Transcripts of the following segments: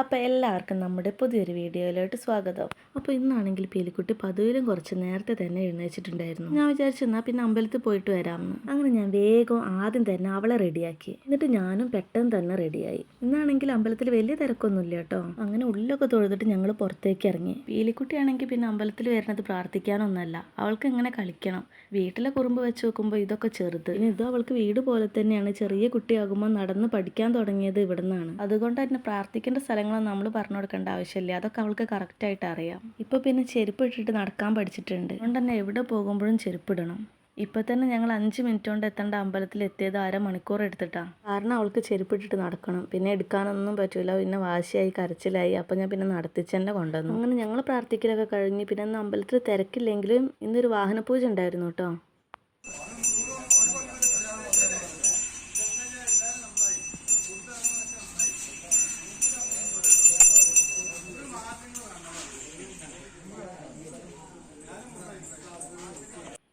അപ്പോൾ എല്ലാവർക്കും നമ്മുടെ പുതിയൊരു വീഡിയോയിലോട്ട് സ്വാഗതം. അപ്പോൾ ഇന്നാണെങ്കിൽ പീലിക്കുട്ടി പതിവിലും കുറച്ച് നേരത്തെ തന്നെ എഴുന്നേച്ചിട്ടുണ്ടായിരുന്നു ഞാൻ വിചാരിച്ചു എന്നാൽ പിന്നെ അമ്പലത്തിൽ പോയിട്ട് വരാമെന്ന്. അങ്ങനെ ഞാൻ വേഗം ആദ്യം തന്നെ അവളെ റെഡിയാക്കി. എന്നിട്ട് ഞാനും പെട്ടെന്ന് തന്നെ റെഡിയായി. ഇന്നാണെങ്കിൽ അമ്പലത്തിൽ വലിയ തിരക്കൊന്നുമില്ല കേട്ടോ. അങ്ങനെ ഉള്ളിലൊക്കെ തൊഴുതിട്ട് ഞങ്ങൾ പുറത്തേക്ക് ഇറങ്ങി. പീലിക്കുട്ടിയാണെങ്കിൽ പിന്നെ അമ്പലത്തിൽ വരുന്നത് പ്രാർത്ഥിക്കാനൊന്നല്ല. അവൾക്ക് ഇങ്ങനെ കളിക്കണം. വീട്ടിലെ കുറുമ്പ് വെച്ച് നോക്കുമ്പോൾ ഇതൊക്കെ ചെറുത്. ഇനി ഇത് അവൾക്ക് വീട് പോലെ തന്നെയാണ്. ചെറിയ കുട്ടിയാകുമ്പോൾ നടന്ന് പഠിക്കാൻ തുടങ്ങിയത് ഇവിടെ നിന്നാണ് അതുകൊണ്ട് തന്നെ പ്രാർത്ഥിക്കേണ്ട സ്ഥലങ്ങളൊന്നും നമ്മൾ പറഞ്ഞു കൊടുക്കേണ്ട ആവശ്യമില്ല. അതൊക്കെ അവൾക്ക് കറക്റ്റായിട്ട് അറിയാം. ഇപ്പോൾ പിന്നെ ചെരുപ്പ് ഇട്ടിട്ട് നടക്കാൻ പഠിച്ചിട്ടുണ്ട്. അതുകൊണ്ട് തന്നെ എവിടെ പോകുമ്പോഴും ചെരുപ്പിടണം ഇപ്പം തന്നെ ഞങ്ങൾ അഞ്ച് മിനിറ്റ് കൊണ്ട് എത്തേണ്ട അമ്പലത്തിൽ എത്തിയത് അരമണിക്കൂർ എടുത്തിട്ടാണ് കാരണം അവൾക്ക് ചെരുപ്പിട്ടിട്ട് നടക്കണം. പിന്നെ എടുക്കാനൊന്നും പറ്റൂല. പിന്നെ വാശിയായി കരച്ചിലായി. അപ്പം ഞാൻ പിന്നെ നടത്തിച്ച് തന്നെ കൊണ്ടുവന്നു. അങ്ങനെ ഞങ്ങൾ പ്രാർത്ഥിക്കലൊക്കെ കഴിഞ്ഞ് പിന്നെ അന്ന് അമ്പലത്തിൽ തിരക്കില്ലെങ്കിലും ഇന്നൊരു വാഹനപൂജ ഉണ്ടായിരുന്നു കേട്ടോ.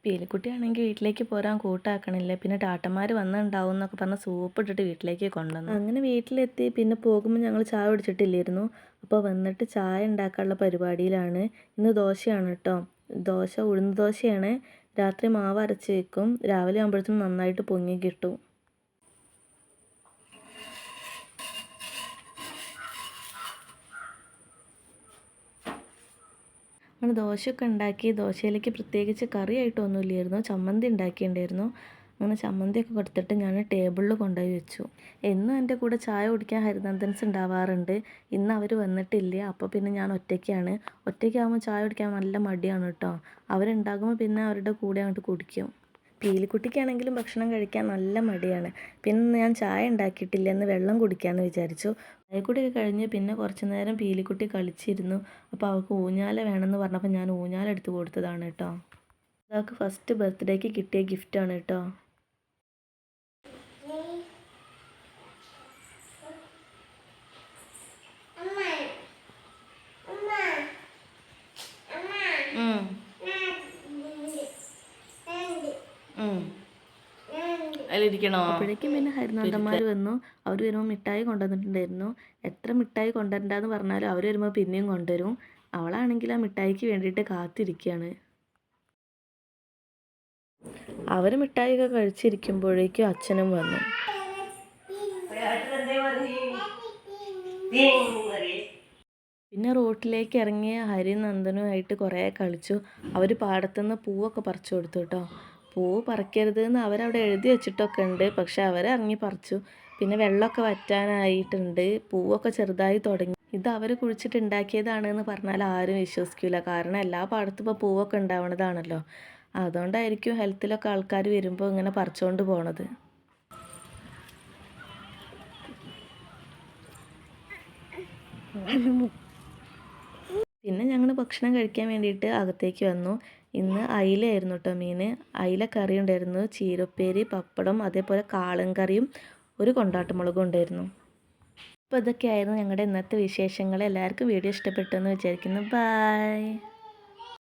പീലിക്കുട്ടിയാണെങ്കിൽ വീട്ടിലേക്ക് പോരാൻ കൂട്ടാക്കണില്ല? പിന്നെ ടാട്ടന്മാർ വന്നിട്ടുണ്ടാവും എന്നൊക്കെ പറഞ്ഞ് സൂപ്പ് ഇട്ടിട്ട് വീട്ടിലേക്ക് കൊണ്ടുവന്നു. അങ്ങനെ വീട്ടിലെത്തി. പിന്നെ പോകുമ്പോൾ ഞങ്ങൾ ചായ കുടിച്ചിട്ടില്ലായിരുന്നു. അപ്പോൾ വന്നിട്ട് ചായ ഉണ്ടാക്കാനുള്ള പരിപാടിയിലാണ്. ഇന്ന് ദോശയാണ് കേട്ടോ ദോശ ഉഴുന്ന് ദോശയാണ്. രാത്രി മാവ് അരച്ച് വെക്കും രാവിലെ ആകുമ്പോഴത്തേനും നന്നായിട്ട് പൊങ്ങി കിട്ടും. അങ്ങനെ ദോശയൊക്കെ ഉണ്ടാക്കി ദോശയിലേക്ക് പ്രത്യേകിച്ച് കറിയായിട്ടൊന്നുമില്ലായിരുന്നു. ചമ്മന്തി ഉണ്ടാക്കിയിട്ടുണ്ടായിരുന്നു. അങ്ങനെ ചമ്മന്തിയൊക്കെ കൊടുത്തിട്ട് ഞാൻ ടേബിളിൽ കൊണ്ടുപോയി വെച്ചു. എന്നും എന്റെ കൂടെ ചായ കുടിക്കാൻ ഹരിനന്ദൻസ് ഉണ്ടാവാറുണ്ട്. ഇന്ന് അവർ വന്നിട്ടില്ല. അപ്പോൾ പിന്നെ ഞാൻ ഒറ്റയ്ക്കാണ്. ഒറ്റയ്ക്കാകുമ്പോൾ ചായ കുടിക്കാൻ നല്ല മടിയാണ് കേട്ടോ. അവരുണ്ടാകുമ്പോൾ പിന്നെ അവരുടെ കൂടെ അങ്ങോട്ട് കുടിക്കും. പീലിക്കുട്ടിക്കാണെങ്കിലും ഭക്ഷണം കഴിക്കാൻ നല്ല മടിയാണ്. പിന്നെ ഞാൻ ചായ ഉണ്ടാക്കിയിട്ടില്ല എന്ന് വെള്ളം കുടിക്കാമെന്ന് വിചാരിച്ചു. ചായക്കുടിയൊക്കെ കഴിഞ്ഞ് പിന്നെ കുറച്ച് നേരം പീലിക്കുട്ടി കളിച്ചിരുന്നു. അപ്പോൾ അവൾക്ക് ഊഞ്ഞാല വേണമെന്ന് പറഞ്ഞപ്പോൾ ഞാൻ ഊഞ്ഞാല എടുത്ത് കൊടുത്തതാണ് കേട്ടോ. അവൾക്ക് ഫസ്റ്റ് ബർത്ത്ഡേക്ക് കിട്ടിയ ഗിഫ്റ്റാണ് കേട്ടോ. അതിലിരിക്കണോ? അപ്പോഴേക്കും പിന്നെ ഹരിനാഥന്മാർ വന്നു. അവർ വരുമ്പോൾ മിഠായി കൊണ്ടുവന്നിട്ടുണ്ടായിരുന്നു. എത്ര മിഠായി കൊണ്ടുവരണ്ടെന്ന് പറഞ്ഞാലും അവർ വരുമ്പോൾ പിന്നെയും കൊണ്ടുവരും. അവളാണെങ്കിൽ ആ മിഠായിക്ക് വേണ്ടിയിട്ട് കാത്തിരിക്കുകയാണ് അവർ മിഠായിയൊക്കെ കഴിച്ചിരിക്കുമ്പോഴേക്കും അച്ഛനും വന്നു. പിന്നെ റോട്ടിലേക്ക് ഇറങ്ങിയ ഹരി നന്ദനുമായിട്ട് കുറേ കളിച്ചു. അവർ പാടത്തുനിന്ന് പൂവൊക്കെ പറിച്ചു കൊടുത്തു കേട്ടോ. പൂവ് പറിക്കരുത് എന്ന് അവരവിടെ എഴുതി വെച്ചിട്ടൊക്കെ ഉണ്ട്. പക്ഷെ അവരിറങ്ങി പറിച്ചു. പിന്നെ വെള്ളമൊക്കെ വറ്റാനായിട്ടുണ്ട്. പൂവൊക്കെ ചെറുതായി തുടങ്ങി. ഇത് അവർ കുഴിച്ചിട്ട് ഉണ്ടാക്കിയതാണ് എന്ന് പറഞ്ഞാൽ ആരും വിശ്വസിക്കില്ല കാരണം എല്ലാ പാടത്തും ഇപ്പോൾ പൂവൊക്കെ ഉണ്ടാവണതാണല്ലോ. അതുകൊണ്ടായിരിക്കും ഹെൽത്തിലൊക്കെ ആൾക്കാർ വരുമ്പോൾ ഇങ്ങനെ പറിച്ചുകൊണ്ട് പോണത്. പിന്നെ ഞങ്ങൾ ഭക്ഷണം കഴിക്കാൻ വേണ്ടിയിട്ട് അകത്തേക്ക് വന്നു. ഇന്ന് അയിലയായിരുന്നു കേട്ടോ മീൻ അയില കറി ഉണ്ടായിരുന്നു. ചീരപ്പേരി പപ്പടം അതേപോലെ കാളൻ കറിയും ഒരു കൊണ്ടാട്ടമുളകും ഉണ്ടായിരുന്നു. അപ്പോൾ ഇതൊക്കെയായിരുന്നു ഞങ്ങളുടെ ഇന്നത്തെ വിശേഷങ്ങൾ. എല്ലാവർക്കും വീഡിയോ ഇഷ്ടപ്പെട്ടു എന്ന് വിചാരിക്കുന്നു. ബായ്